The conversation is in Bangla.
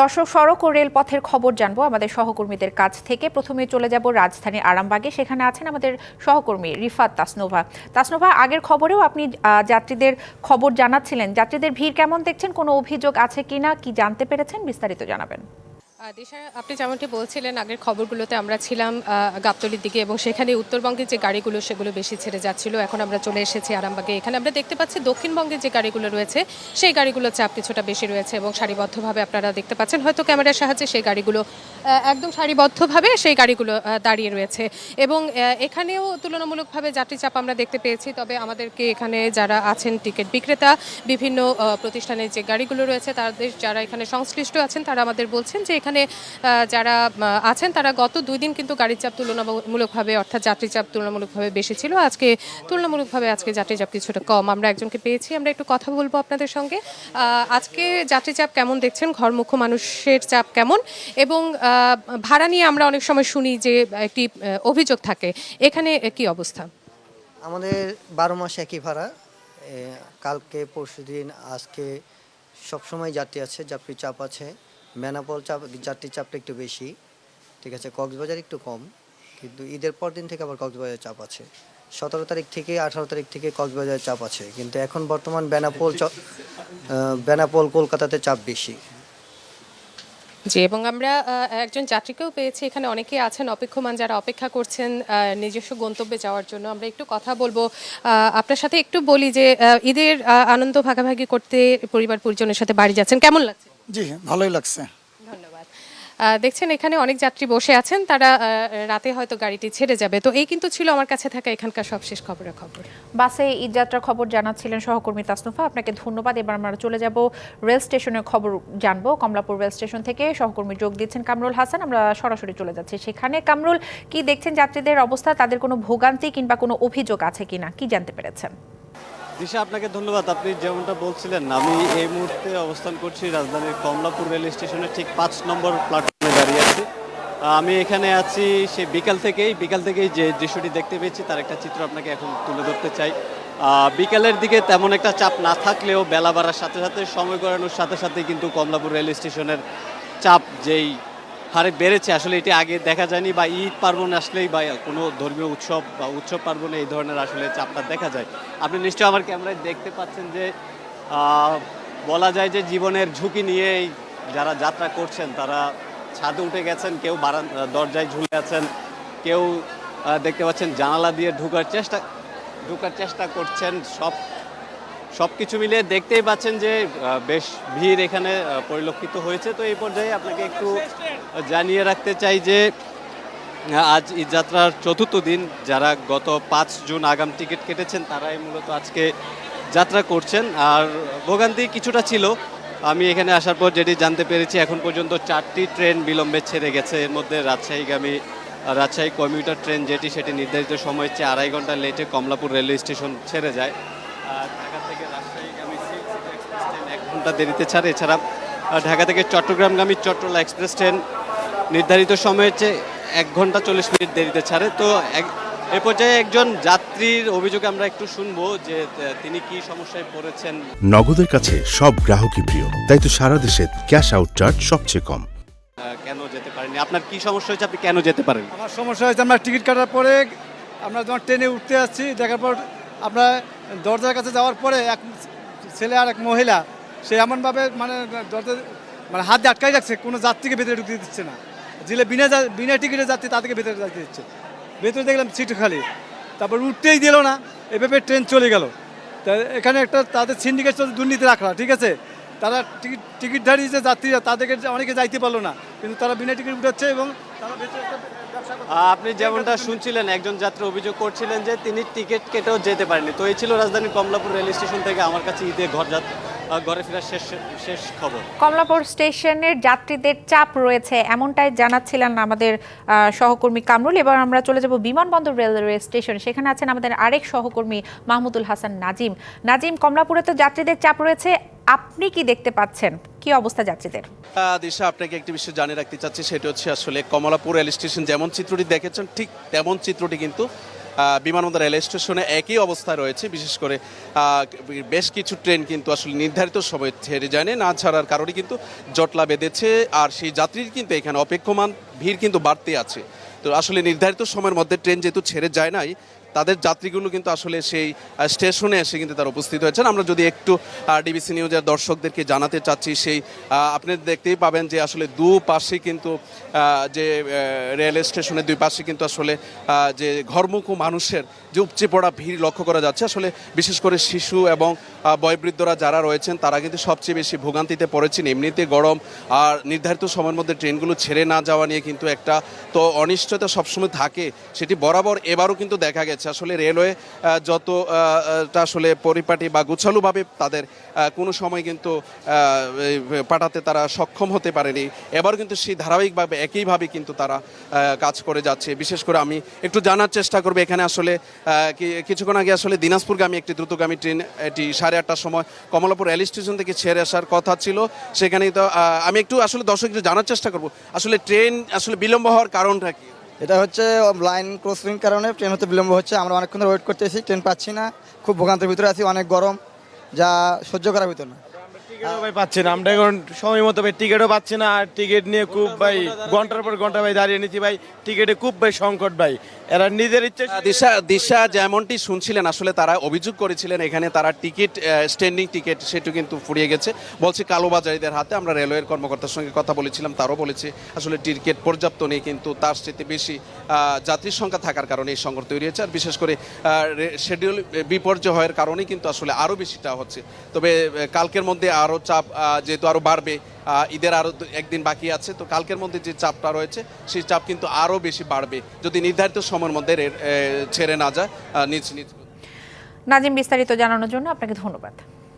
দর্শক, সড়ক ও রেলপথের খবর জানব আমাদের সহকর্মীদের কাছ থেকে। প্রথমে চলে যাব রাজধানী আরামবাগে। সেখানে আছেন আমাদের সহকর্মী রিফাত তাসনোভা। তাসনোভা, আগের খবরেও আপনি যাত্রীদের খবর জানাচ্ছিলেন। যাত্রীদের ভিড় কেমন দেখছেন? কোনো অভিযোগ আছে কিনা? কি জানতে পেরেছেন? বিস্তারিত জানাবেন। দিশা, আপনি যেমনটি বলছিলেন, আগের খবরগুলোতে আমরা ছিলাম গাবতলির দিকে এবং সেখানে উত্তরবঙ্গের যে গাড়িগুলো, সেগুলো বেশি ছেড়ে যাচ্ছিল। এখন আমরা চলে এসেছি আরামবাগে। এখানে আমরা দেখতে পাচ্ছি দক্ষিণবঙ্গের যে গাড়িগুলো রয়েছে, সেই গাড়িগুলোর চাপ কিছুটা বেশি রয়েছে এবং সারিবদ্ধভাবে আপনারা দেখতে পাচ্ছেন, হয়তো ক্যামেরার সাহায্যে সেই গাড়িগুলো একদম সারিবদ্ধভাবে সেই গাড়িগুলো দাঁড়িয়ে রয়েছে। এবং এখানেও তুলনামূলকভাবে যাত্রী চাপ আমরা দেখতে পেয়েছি, তবে আমাদেরকে এখানে যারা আছেন টিকিট বিক্রেতা, বিভিন্ন প্রতিষ্ঠানের যে গাড়িগুলো রয়েছে, তাদের যারা এখানে সংশ্লিষ্ট আছেন, তারা আমাদের বলছেন যে এখানে আহ, যারা আছেন তারা গত দুই দিন কিন্তু গাড়ির চাপ তুলনামূলকভাবে অর্থাৎ যাত্রী চাপ তুলনামূলকভাবে বেশি ছিল। আজকে তুলনামূলকভাবে আজকে যাত্রী চাপ কিছুটা কম। আমরা একজনকে পেয়েছি আমরা একটু কথা বলব আপনাদের সঙ্গে। আজকে যাত্রী চাপ কেমন দেখছেন? ঘরমুখ মানুষের চাপ কেমন? এবং ভাড়া নিয়ে আমরা অনেক সময় শুনি যে একটি অভিযোগ থাকে। এখানে কি অবস্থা? আমাদের বারো মাস একই ভাড়া। কালকে পরশুদিন আজকে সবসময় যাত্রী আছে যাত্রী চাপ আছে। বেনাপোল চাপ যাত্রী চাপটা একটু বেশি, ঠিক আছে? কক্সবাজার একটু কম, কিন্তু ঈদের পর দিন থেকে আবার কক্সবাজার চাপ আছে। সতেরো তারিখ থেকে আঠারো তারিখ থেকে কক্সবাজার চাপ আছে, কিন্তু এখন বর্তমান বেনাপোল বেনাপোল কলকাতাতে চাপ বেশি। জি, এবং আমরা একজন যাত্রীকেও পেয়েছি, এখানে অনেকেই আছেন, অপেক্ষমান যারা অপেক্ষা করছেন নিজস্ব গন্তব্যে যাওয়ার জন্য। আমরা একটু কথা বলব আপনার সাথে একটু বলি যে ঈদের আনন্দ ভাগাভাগি করতে পরিবার পরিজনের সাথে বাড়ি যাচ্ছেন, কেমন লাগছে? জি ভালোই লাগছে। ধন্যবাদ। দেখছেন এখানে অনেক যাত্রী বসে আছেন তারা রাতে হয়তো গাড়িটি ছেড়ে যাবে। তো এই কিন্তু ছিল আমার কাছে থাকা এখানকার সবশেষ খবরের খবর। বাসে ঈদযাত্রার খবর জানাচ্ছিলেন সহকর্মী তাসনুফা। আপনাকে ধন্যবাদ। এবার আমরা চলে যাব রেল স্টেশনের খবর জানব। কমলাপুর রেল স্টেশন থেকে সহকর্মী যোগ দিচ্ছেন কামরুল হাসান। আমরা সরাসরি চলে যাচ্ছি সেখানে। কামরুল কি দেখছেন যাত্রীদের অবস্থা? তাদের কোনো ভোগান্তি কিংবা কোনো অভিযোগ আছে কিনা? কি জানতে পেরেছেন? দিশা, আপনাকে ধন্যবাদ। আপনি যেমনটা বলছিলেন, আমি এই মুহূর্তে অবস্থান করছি রাজধানীর কমলাপুর রেল স্টেশনের ঠিক পাঁচ নম্বর প্ল্যাটফর্মে দাঁড়িয়ে আছি। আমি এখানে আছি সে বিকাল থেকেই। বিকাল থেকেই যে দৃশ্যটি দেখতে পেয়েছি, তার একটা চিত্র আপনাকে এখন তুলে ধরতে চাই। বিকালের দিকে তেমন একটা চাপ না থাকলেও বেলা বাড়ার সাথে সাথে, সময় গড়ানোর সাথে সাথে কিন্তু কমলাপুর রেল স্টেশনের চাপ যেই হারে বেড়েছে। আসলে এটি আগে দেখা যায়নি বা ঈদ পার্বণ আসলেই বা কোনো ধর্মীয় উৎসব বা উৎসব পার্বণে এই ধরনের আসলে চাপটা দেখা যায়। আপনি নিশ্চয়ই আমার ক্যামেরায় দেখতে পাচ্ছেন যে বলা যায় যে জীবনের ঝুঁকি নিয়েই যারা যাত্রা করছেন, তারা ছাদে উঠে গেছেন, কেউ বারান দরজায় ঝুলে আছেন, কেউ দেখতে পাচ্ছেন জানালা দিয়ে ঢুকার চেষ্টা ঢুকার চেষ্টা করছেন, সব সব কিছু মিলিয়ে দেখতেই পাচ্ছেন যে বেশ ভিড় এখানে পরিলক্ষিত হয়েছে। তো এই পর্যায়ে আপনাকে একটু জানিয়ে রাখতে চাই যে, আজ ঈদ যাত্রার চতুর্থ দিন। যারা গত পাঁচ জুন আগাম টিকিট কেটেছেন, তারাই মূলত আজকে যাত্রা করছেন। আর ভোগান্তি কিছুটা ছিল। আমি এখানে আসার পর যেটি জানতে পেরেছি, এখন পর্যন্ত চারটি ট্রেন বিলম্বে ছেড়ে গেছে। এর মধ্যে রাজশাহীগামী, রাজশাহী কমিউটার ট্রেন যেটি, সেটি নির্ধারিত সময়ের চেয়ে আড়াই ঘণ্টা লেটে কমলাপুর রেলওয়ে স্টেশন ছেড়ে যায়। আর ঢাকা থেকে রাজশাহীগামী সিল্ক সিটি এক্সপ্রেস ঘণ্টা দেরিতে ছাড়ে। এছাড়া ঢাকা থেকে চট্টগ্রামগামী চট্টলা এক্সপ্রেস ট্রেন নির্ধারিত সময়ের চেয়ে এক ঘণ্টা চল্লিশ মিনিট দেরিতে ছাড়ে। তো এক এ পর্যায়ে একজন যাত্রীর অভিযোগে আমরা একটু শুনব যে তিনি কি সমস্যায় পড়েছেন। নগদের কাছে সব গ্রাহকই প্রিয় তাই তো সারা দেশে ক্যাশ আউট চার্জ সবচেয়ে কম। কেন যেতে পারেননি? আপনার কি সমস্যা হয়েছে? আপনি কেন যেতে পারেন আমার সমস্যা হয়েছে আমরা টিকিট কাটার পরে আমরা যখন ট্রেনে উঠতে যাচ্ছি দেখার পর আমরা দরজার কাছে যাওয়ার পরে এক ছেলে আর এক মহিলা সে এমনভাবে মানে দরজা মানে হাত দিয়ে আটকাই রাখছে কোনো যাত্রীকে ভেতরে ঢুকতে দিচ্ছে না। যেগুলো বিনা বিনা টিকিটে যাত্রী তাদেরকে ভেতরে যাইতে দিচ্ছে। ভেতরে দেখলাম সিট খালি। তারপর উঠতেই দিল না এভাবে ট্রেন চলে গেল। তা এখানে একটা তাদের সিন্ডিকেট চলছে দুর্নীতি রাখা ঠিক আছে? তারা টিকিট টিকিটধারী যে যাত্রীরা তাদেরকে অনেকে যাইতে পারল না। কিন্তু তারা বিনা টিকিট উঠাচ্ছে এবং তারা আপনি যেমনটা শুনছিলেন একজন যাত্রী অভিযোগ করছিলেন যে তিনি টিকিট কেটেও যেতে পারেনি। তো এই ছিল রাজধানীর কমলাপুর রেল স্টেশন থেকে আমার কাছে ঈদে ঘর যাত আহ, ঘরে ফেরার শেষ শেষ খবর। কমলাপুর স্টেশনের যাত্রীদের চাপ রয়েছে এমনটাই জানাচ্ছিলেন আমাদের সহকর্মী কামরুল। এবার আমরা চলে যাব বিমানবন্দর রেলওয়ে স্টেশন। সেখানে আছেন আমাদের আরেক সহকর্মী মাহমুদুল হাসান নাজিম। নাজিম কমলাপুরে তো যাত্রীদের চাপ রয়েছে আপনি কি দেখতে পাচ্ছেন? কি অবস্থা যাত্রীদের? দিশা আপনাকে একটি বিষয় জানিয়ে রাখতে চাচ্ছি সেটা হচ্ছে আসলে কমলাপুর রেল স্টেশন যেমন চিত্রটি দেখেছেন ঠিক তেমন চিত্রটি কিন্তু বিমানবন্দর রেল স্টেশনে একই অবস্থা রয়েছে। বিশেষ করে বেশ কিছু ট্রেন কিন্তু আসলে নির্ধারিত সময় ছেড়ে যায়নি না ছাড়ার কারণে কিন্তু জটলা বেঁধেছে। আর সেই যাত্রীর কিন্তু এখানে অপেক্ষমান ভিড় কিন্তু বাড়তে আছে। তো আসলে নির্ধারিত সময়ের মধ্যে ট্রেন যেহেতু ছেড়ে যায় নাই তাদের যাত্রীগুলো কিন্তু আসলে সেই স্টেশনে এসে কিন্তু তারা উপস্থিত হয়েছেন। আমরা যদি একটু ডিবিসি নিউজের দর্শকদেরকে জানাতে চাচ্ছি, সেই আপনি দেখতেই পাবেন যে আসলে দু পাশে কিন্তু যে রেল স্টেশনের দুই পাশে কিন্তু আসলে যে ঘরমুখ মানুষের যে উপচে পড়া ভিড় লক্ষ্য করা যাচ্ছে। আসলে বিশেষ করে শিশু এবং বয়োবৃদ্ধরা যারা রয়েছেন তারা কিন্তু সবচেয়ে বেশি ভোগান্তিতে পড়েছেন। এমনিতে গরম আর নির্ধারিত সময়ের মধ্যে ট্রেনগুলো ছেড়ে না যাওয়া নিয়ে কিন্তু একটা তো অনিশ্চয়তা সবসময় থাকে। সেটি বরাবর এবারও কিন্তু দেখা গেছে। আসলে রেলওয়ে আহ, যত আহ, আহ, টা আসলে পরিপাটি বা গুছালুভাবে তাদের কোনো সময় কিন্তু পাঠাতে তারা সক্ষম হতে পারেনি। এবার কিন্তু সেই ধারাবাহিকভাবে একইভাবে কিন্তু তারা কাজ করে যাচ্ছে। বিশেষ করে আমি একটু জানার চেষ্টা করব। এখানে আসলে কিছুক্ষণ আগে আসলে দিনাজপুরগামী একটি দ্রুতগামী ট্রেন এটি সাড়ে আটটার সময় কমলাপুর রেল স্টেশন থেকে ছেড়ে আসার কথা ছিল। সেখানেই তো আমি একটু আসলে দর্শক একটু জানার চেষ্টা করব। আসলে ট্রেন আসলে বিলম্ব হওয়ার কারণটা কি? এটা হচ্ছে লাইন ক্রসিং কারণে ট্রেন হতে বিলম্ব হচ্ছে। আমরা অনেকক্ষণ ধরে ওয়েট করতেছি, ট্রেন পাচ্ছি না। খুব ভোগান্তের ভিতরে আছি, অনেক গরম, যা সহ্য করার ভিতরে না। টিকিটও ভাই পাচ্ছি না। সময় মতো ভাই টিকিটও না। আর টিকিট নিয়ে খুব ভাই ঘণ্টার পর ভাই দাঁড়িয়ে ভাই। টিকিটে খুব ভাই সংকট ভাই। এরা নিজের ইচ্ছে দিশা দিশা যেমনটি শুনছিলেন, আসলে তারা অভিযোগ করেছিলেন এখানে তারা টিকিট টিকিট সেটু কিন্তু ফুরিয়ে গেছে। বলছে কালোবাজারিদের হাতে, আমরা রেলওয়ের কর্মকর্তার সঙ্গে কথা বলেছিলাম, তারও বলেছে, আসলে টিকিট পর্যাপ্ত নেই, কিন্তু তার চেয়ে বেশি যাত্রীর সংখ্যা থাকার কারণে এই সংকট তৈরি হয়েছে। আর বিশেষ করে শিডিউল বিপর্যয় হওয়ার কারণেই কিন্তু আসলে আরও বেশিটা হচ্ছে। তবে কালকের মধ্যে আরও চাপ আহ, যেহেতু আরও বাড়বে ঈদের আরও একদিন বাকি আছে তো কালকের মধ্যে যে চাপটা রয়েছে সেই চাপ কিন্তু আরও বেশি বাড়বে যদি নির্ধারিত সময়ের মধ্যে ছেড়ে না যায় নিজ নিজ নাজিম বিস্তারিত জানানোর জন্য আপনাকে ধন্যবাদ।